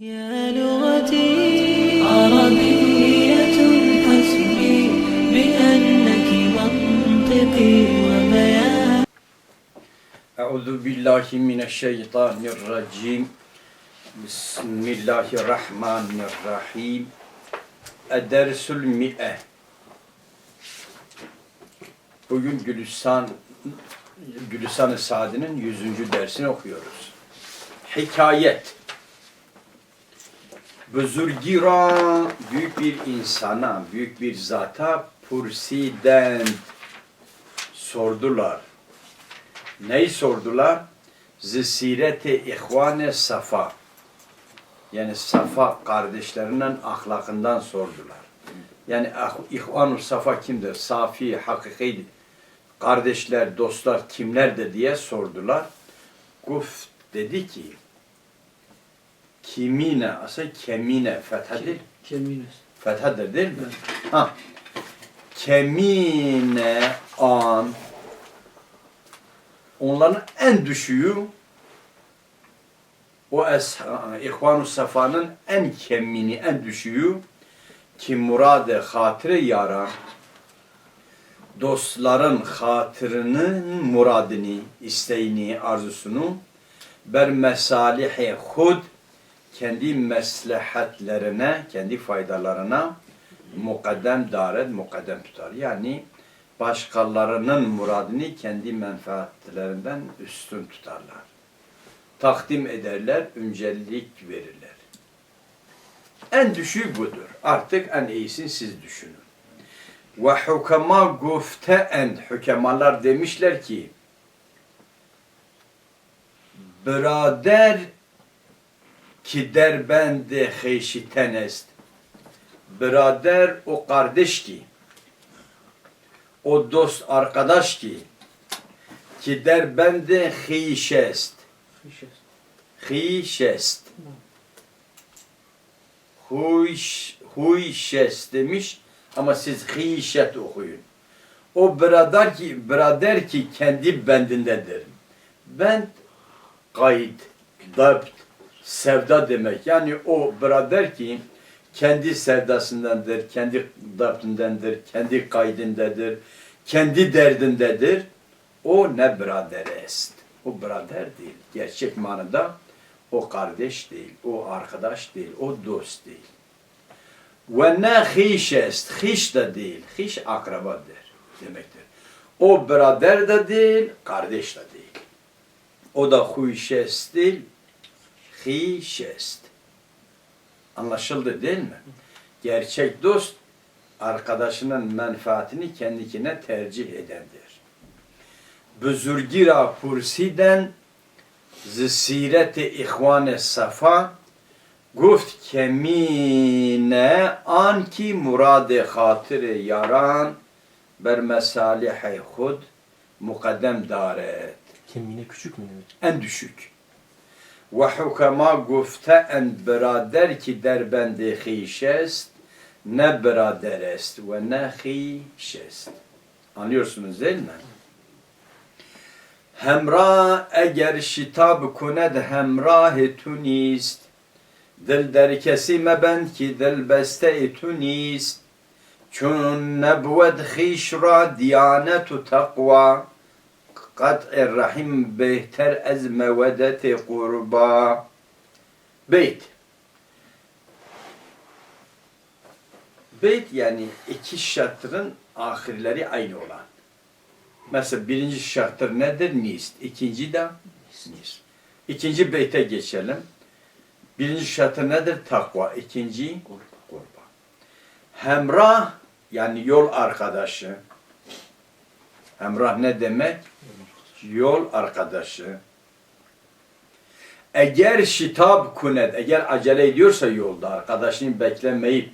يا لغتي عربية حسبي بأنك منطقي وبيان Euzu billahi mineşşeytanirracim. Bismillahirrahmanirrahim. Edersül mi'e. Bugün Gülistan Gülistan-ı Saad'ın 100. dersini okuyoruz. Hikayet. Buzurgira büyük bir insana, büyük bir zata pursiden sordular. Neyi sordular? Zisireti ihvane safa. Yani safa kardeşlerinin ahlakından sordular. Yani ah- ihvanu safa kimdir? Safi, hakiki kardeşler, dostlar kimlerdir diye sordular. Guf dedi ki kimine aslında kemine fethadır. Kemines. Fethadır değil mi? Ha. Kemine an onların en düşüğü o es, İhvan-ı Safa'nın en kemini, en düşüğü ki murade hatire yara dostların hatırının muradını, isteğini, arzusunu ber mesalihi hud kendi meslehatlerine, kendi faydalarına mukaddem daret, mukaddem tutar. Yani başkalarının muradını kendi menfaatlerinden üstün tutarlar. Takdim ederler, öncelik verirler. En düşüğü budur. Artık en iyisini siz düşünün. Ve hukema gufte'en hükemalar demişler ki Brader ki derbende heşiten est. Brader o kardeş ki o dost arkadaş ki ki derbende hişest. Fişes. Hişest. Huyş, huyşest demiş ama siz hişet okuyun. O birader ki, birader ki kendi bendindedir. Bend kayıt, dapt, sevda demek. Yani o birader ki kendi sevdasındandır, kendi daptindendir, kendi kaydındadır, kendi derdindedir. O ne birader est. O birader değil. Gerçek manada o kardeş değil, o arkadaş değil, o dost değil. Ve ne hiş est. Hiş de değil. Hiş akrabadır demektir. O birader de değil, kardeş de değil. O da huyşest değil, hişest. Anlaşıldı değil mi? Gerçek dost arkadaşının menfaatini kendikine tercih edendir. Buzurgira pursiden zisireti ihvane safa guft kemine anki murad hatır yaran ber mesalihe hud mukaddem daret Kemine küçük mü demek? en düşük. Ve hukema gufte en birader ki derbende hişest ne birader est ve ne hişest. Anlıyorsunuz değil mi? Hemra eğer şitab kunet hemrah tu nist Dil der kesi mebend ki dil beste tu nist Çun nebved hiş ra diyanetu takva Kat rahim behter ez mevedeti kurba. Beyt. Beyt yani iki şartın ahirleri aynı olan. Mesela birinci şartır nedir? Nist. İkinci de nist. İkinci beyte geçelim. Birinci şartı nedir? Takva. İkinci kurba. Hemrah yani yol arkadaşı. Hemrah ne demek? Yol arkadaşı eğer şitab kunet eğer acele ediyorsa yolda arkadaşını beklemeyip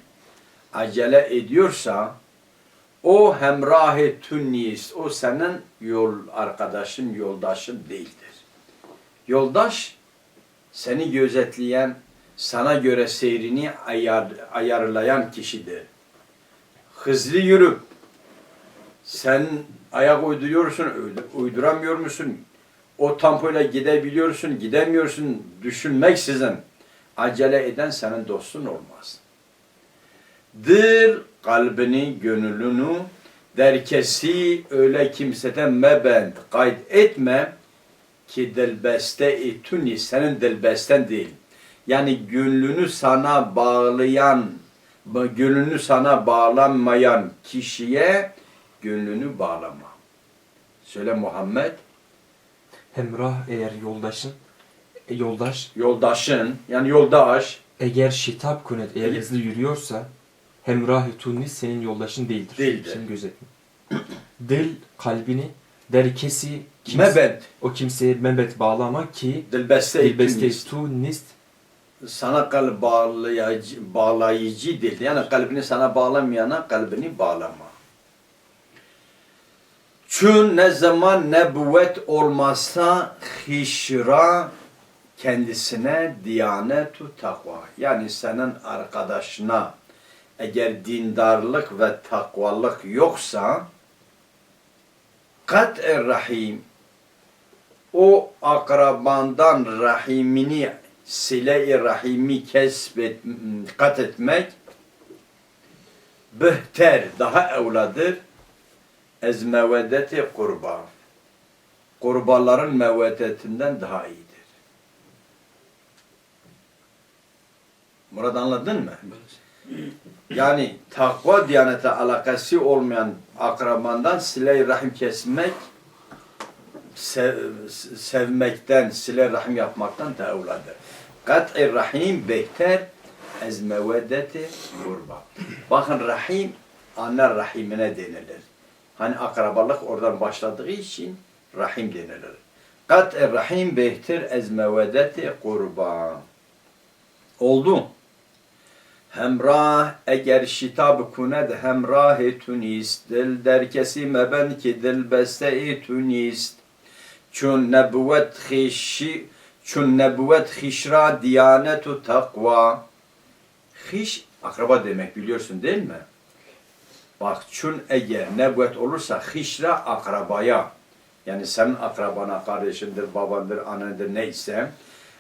acele ediyorsa o hemrahi tunnis o senin yol arkadaşın yoldaşın değildir. Yoldaş seni gözetleyen sana göre seyrini ayar, ayarlayan kişidir. Hızlı yürüp sen ayak uyduruyorsun, uyd- uyduramıyor musun? O tempoyla gidebiliyorsun, gidemiyorsun düşünmeksizin acele eden senin dostun olmaz. Dil kalbini, gönlünü derkesi öyle kimseden mebend kayıt etme ki dilbeste ituni senin dilbesten değil. Yani gönlünü sana bağlayan, gönlünü sana bağlanmayan kişiye gönlünü bağlama. Söyle Muhammed, Hemrah eğer yoldaşın e, yoldaş yoldaşın yani yoldaş eğer şitap kunet eğer Eğer- hızlı yürüyorsa hemrah tunis senin yoldaşın değildir. Değildir. Şimdi gözetme. Dil kalbini derkesi kimse- mebed o kimseye mebet bağlama ki dilbeste dilbeste ituni tu nist sana kalp bağlayıcı, bağlayıcı değil. Yani kalbini sana bağlamayana kalbini bağlama. Çünkü ne zaman nebüvvet olmazsa hişra kendisine diyanetu takva. Yani senin arkadaşına eğer dindarlık ve takvalık yoksa kat rahim o akrabandan rahimini sile-i rahimi kesbet, kat etmek behter, daha evladır ez meveddeti kurba. Kurbaların meveddetinden daha iyidir. Murad anladın mı? Yani takva diyanete alakası olmayan akrabandan sile-i rahim kesmek sev- sevmekten, sile rahim yapmaktan daha evladır. Kat'i rahim behter ez meveddeti kurba. Bakın rahim anne rahimine denilir. Hani akrabalık oradan başladığı için rahim denilir. Kat'i rahim behter ez meveddeti kurba. Oldu. Hemrah eğer şitab kunet hemrah tunist dil derkesi meben ki dil beste tunist çun nebüvvet hişi çun nebüvvet hişra diyanetu takva hiş akraba demek biliyorsun değil mi? Bak çun eğer nebüvvet olursa hişra akrabaya yani senin akrabana kardeşindir, babandır, annedir neyse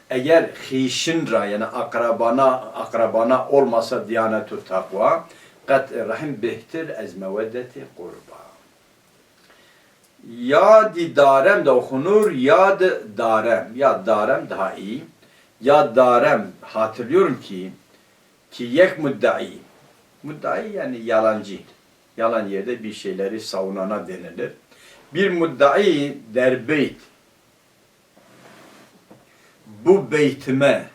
eğer hişinra yani akrabana akrabana olmasa diyanetu takva kat rahim behtir ez meveddeti kurba. Ya di darem de okunur ya da darem. Ya darem daha iyi. Ya darem hatırlıyorum ki ki yek muddai. Muddai yani yalancı. Yalan yerde bir şeyleri savunana denilir. Bir muddai der beyt. Bu beytime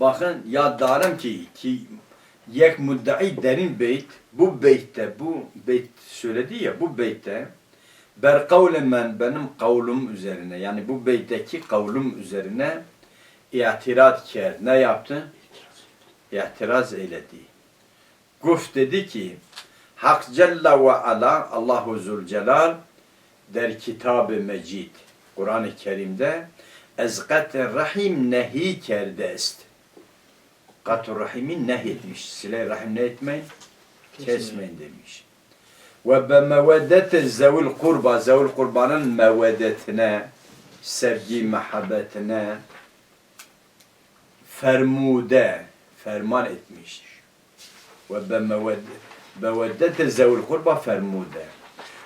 Bakın ya darım ki ki yek muddai derin beyt bu beytte bu beyt söyledi ya bu beytte ber kavlen benim kavlum üzerine yani bu beytteki kavlum üzerine itiraz ker ne yaptı? İtiraz eyledi. Guf dedi ki Hak Celle ve Ala Allahu Zülcelal der kitab-ı mecid Kur'an-ı Kerim'de ezkat rahim nehi kerde. Kat-ı rahimi nehyetmiş. Sile rahim ne etmeyin? Kesmeyin demiş. Ve be meveddete zevil kurba, zevil kurbanın meveddetine, sevgi, muhabbetine, fermude, ferman etmiş. Ve be meveddete zevil kurba fermude.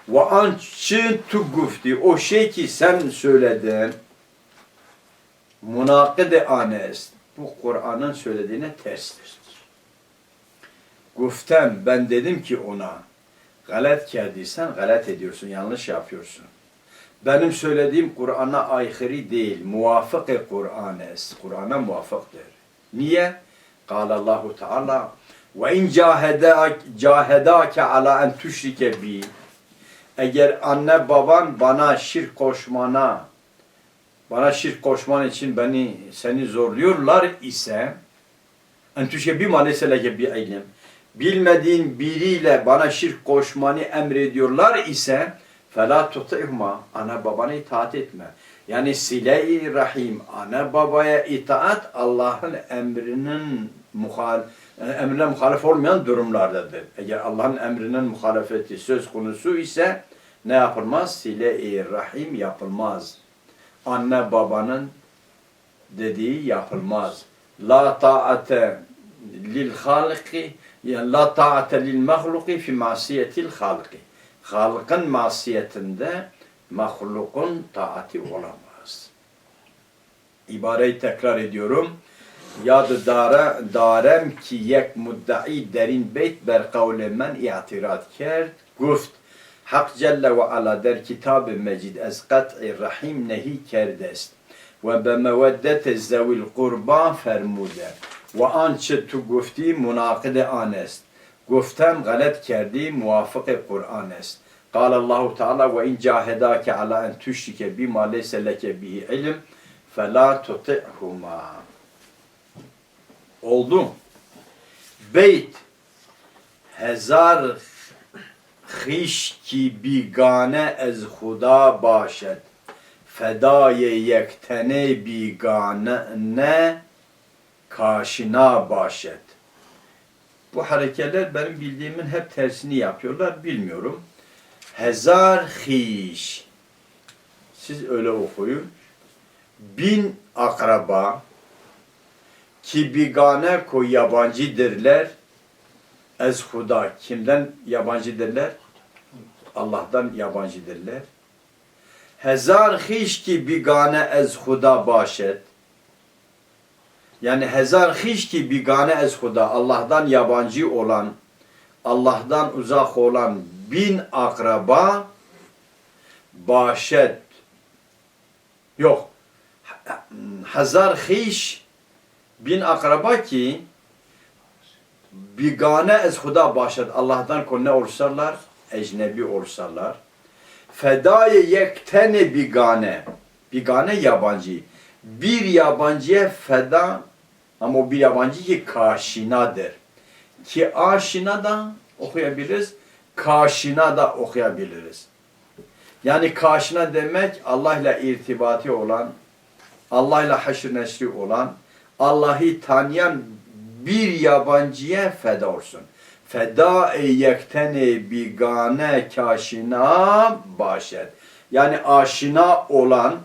Ve ançı tu gufti, o şey ki sen söyledin, munakide anest bu Kur'an'ın söylediğine terstir. Guftem ben dedim ki ona galet geldiysen galet ediyorsun, yanlış yapıyorsun. Benim söylediğim Kur'an'a aykırı değil, muvafık Kur'an'a, Kur'an'a muvafıktır. Niye? Kâle Allahu Teala ve in cahedâke ala en tüşrike bi. Eğer anne baban bana şirk koşmana bana şirk koşman için beni seni zorluyorlar ise en tüşebi ma leseleke bi ilm bilmediğin biriyle bana şirk koşmanı emrediyorlar ise fela tutihma ana babana itaat etme. Yani sile-i rahim, ana babaya itaat Allah'ın emrinin muhal emrine muhalif olmayan durumlardadır. Eğer Allah'ın emrinin muhalefeti söz konusu ise ne yapılmaz? Sile-i rahim yapılmaz. Anne babanın dediği yapılmaz. La ta'ate lil haliki yani la ta'ate lil mahluki fi masiyetil haliki. Halkın masiyetinde mahlukun taati olamaz. İbareyi tekrar ediyorum. Yad dara darem ki yek muddai derin beyt ber kavle men i'tirat kerd guft Hak Celle ve Ala der Kitab-ı Mecid ez kat'i rahim nehi kerdest ve be meveddete zevil kurba fermude. Ve ançe tu gufti munakide anest guftem galet kerdi muvafık Kur'an est. قال الله تعالى وإن جاهداك على أن تشرك بما ليس لك به علم فلا تطعهما Oldu. Beyt 1000 خیشکی بیگانه از خدا باشد فدای یکتنه بیگانه نه kaşina başet. Bu harekeler benim bildiğimin hep tersini yapıyorlar. Bilmiyorum. Hezar hiş. Siz öyle okuyun. Bin akraba ki bigane ko yabancıdırlar. Ez huda. Kimden yabancıdırlar? Allah'tan yabancıdırlar. Hezar hiş ki bigane ez huda başet. Yani hezar hiç ki bigane ez huda Allah'tan yabancı olan, Allah'tan uzak olan bin akraba başet yok. Hezar hiç bin akraba ki bigane ez huda başet Allah'tan ko ne olsalar ecnebi olsalar fedaya yektene bigane bigane yabancı bir yabancıya feda ama o bir yabancı ki kaşinadır. Ki aşina da okuyabiliriz, kaşina da okuyabiliriz. Yani kaşina demek Allah ile irtibatı olan, Allah ile haşr neşri olan, Allah'ı tanıyan bir yabancıya feda olsun. Feda yektene bigane kaşina başet. Yani aşina olan,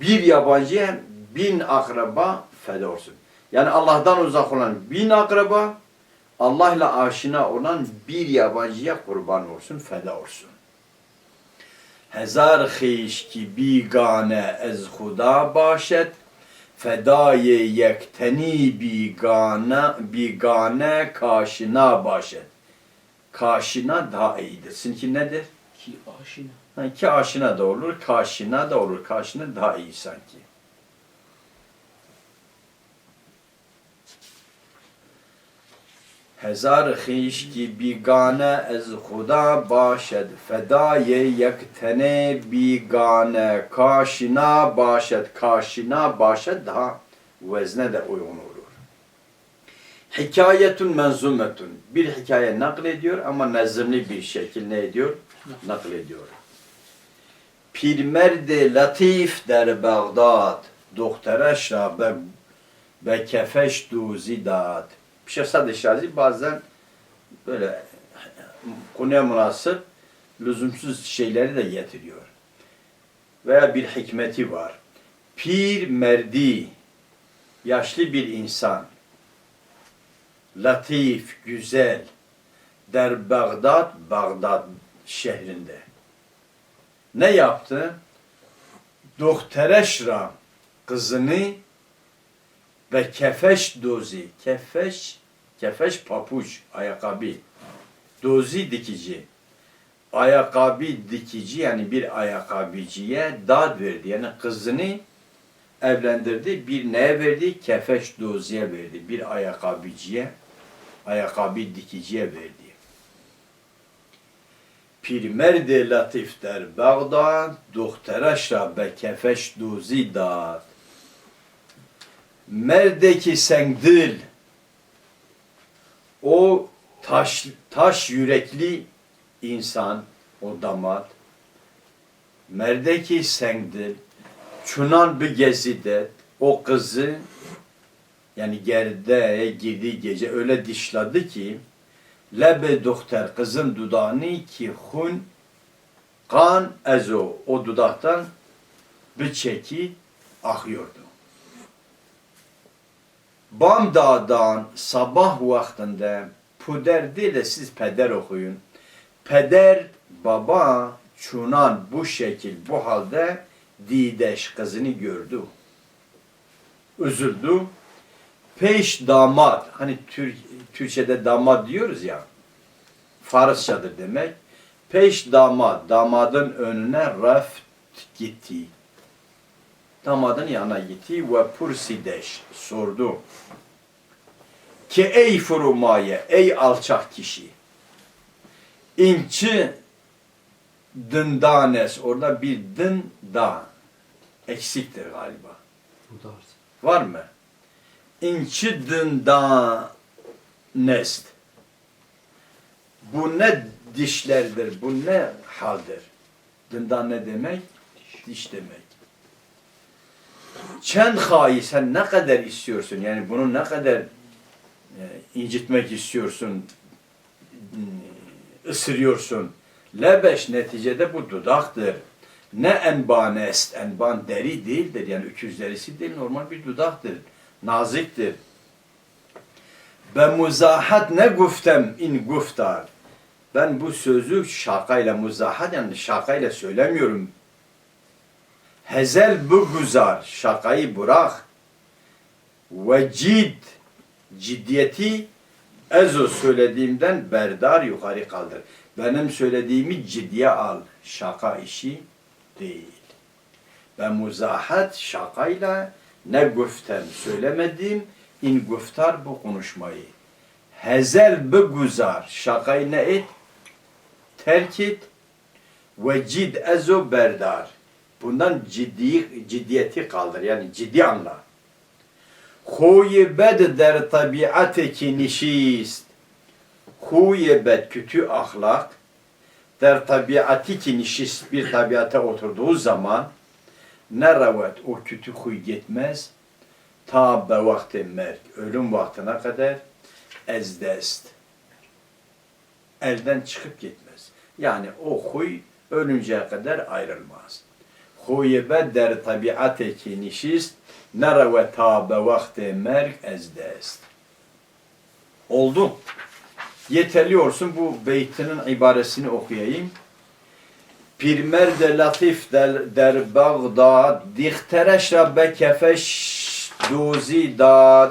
bir yabancıya bin akraba feda olsun. Yani Allah'tan uzak olan bin akraba, Allah ile aşina olan bir yabancıya kurban olsun, feda olsun. Hezar khiş ki bigane ez huda başet, fedayı yekteni bigane, bigane kaşina başet. Kaşina daha iyidir. Sizinki nedir? Ki aşina. Ha, ki aşina da olur, kaşina da olur. Kaşina daha iyi sanki. Hezar khiş ki bigane ez huda başed fedaye yektene bigane kaşina başed kaşina başed daha vezne de uygun olur. Hikayetun menzumetun bir hikaye naklediyor ama nezimli bir şekil ne ediyor? Naklediyor. Pirmerde latif der Bağdat doktoreş ra be, be kefeş Şehzade Şazi bazen böyle konuya münasip lüzumsuz şeyleri de getiriyor. Veya bir hikmeti var. Pir merdi, yaşlı bir insan, latif, güzel, der Bağdat, Bağdat şehrinde. Ne yaptı? Doktereşra kızını ve kefeş dozi, kefeş, kefeş papuç, ayakkabı, dozi dikici, ayakkabı dikici yani bir ayakkabıcıya dad verdi. Yani kızını evlendirdi, bir neye verdi? Kefeş doziye verdi, bir ayakkabıcıya, ayakkabı dikiciye verdi. Pirmerde latif der Bağdat, doktoreş ra be kefeş dozi dad. Merdeki sen dil, o taş, taş yürekli insan, o damat, merdeki sengdir. Çunan bir gezide o kızı yani gerdeğe girdiği gece öyle dişladı ki lebe doktor kızın dudağını ki hun kan ezo o dudaktan bir çeki akıyordu. Bam dağdan sabah vaktinde puder değil de siz peder okuyun. Peder baba çunan bu şekil bu halde dideş kızını gördü. Üzüldü. Peş damat hani Türk, Türkçe'de damat diyoruz ya Farsçadır demek. Peş damat damadın önüne raft gitti. Damadın yanına gitti ve pursideş sordu. Ki ey furumaye, ey alçak kişi. İnçi dındanes, orada bir dın da eksiktir galiba. Var mı? İnçi dındanest. Bu ne dişlerdir, bu ne haldir? Dından ne demek? Diş demek. Çen hayi sen ne kadar istiyorsun? Yani bunu ne kadar e, incitmek istiyorsun? ısırıyorsun. Lebeş neticede bu dudaktır. Ne enbanest, enban deri değildir. Yani öküz derisi değil, normal bir dudaktır. Naziktir. Ben muzahat ne guftem in guftar. Ben bu sözü şakayla muzahat yani şakayla söylemiyorum. Hezel bu guzar, şakayı bırak. Ve cid, ciddiyeti ezo söylediğimden berdar yukarı kaldır. Benim söylediğimi ciddiye al. Şaka işi değil. Ben muzahat şakayla ne güftem söylemedim. in güftar bu konuşmayı. Hezel bu guzar. Şakayı ne et? Terk et. Ve cid ezo berdar. Bundan ciddi, ciddiyeti kaldır. Yani ciddi anla. Huyi bed der tabiateki nişist. Huyi bed kötü ahlak der tabiatiki nişist bir tabiata oturduğu zaman ne o kötü huy gitmez ta be vakti merk ölüm vaktine kadar ezdest elden çıkıp gitmez. Yani o huy ölünceye kadar ayrılmaz. Huyi bed der tabiateki nişist nere ve tabe vakti merk ezdest. Oldu. Yeterli olsun bu beytinin ibaresini okuyayım. Pirmer de latif der, der Bağdad, dihtere rabbe kefeş dozi dad,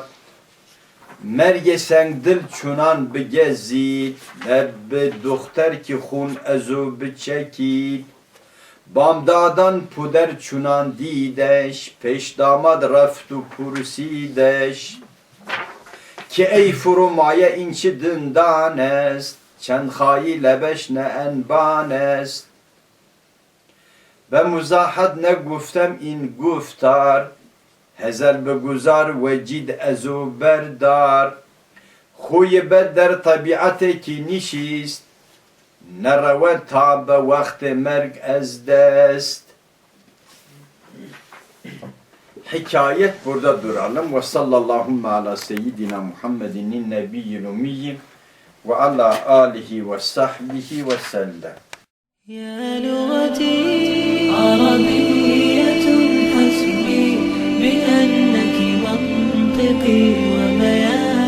merge sen dil çunan begezit, ebbe dokter ki hun ezu biçekit, Bamdadan puder çunan dideş, peş damad raftu pursideş. Ki ey furumaya inçi dındanest, çen hayi lebeş ne enbanest. Ve muzahat ne guftem in guftar, hezel be guzar ve cid ezu berdar. Huyi bed der tabiateki nişist, Nereve tabe vakti merg ez dest. Hikayet burada duralım. Ve sallallahu ala seyyidina Muhammedin nebiyyin umiyyin ve ala alihi ve sahbihi ve sellem. Ya lügati arabiyyetun hasbi bi enneki mantıki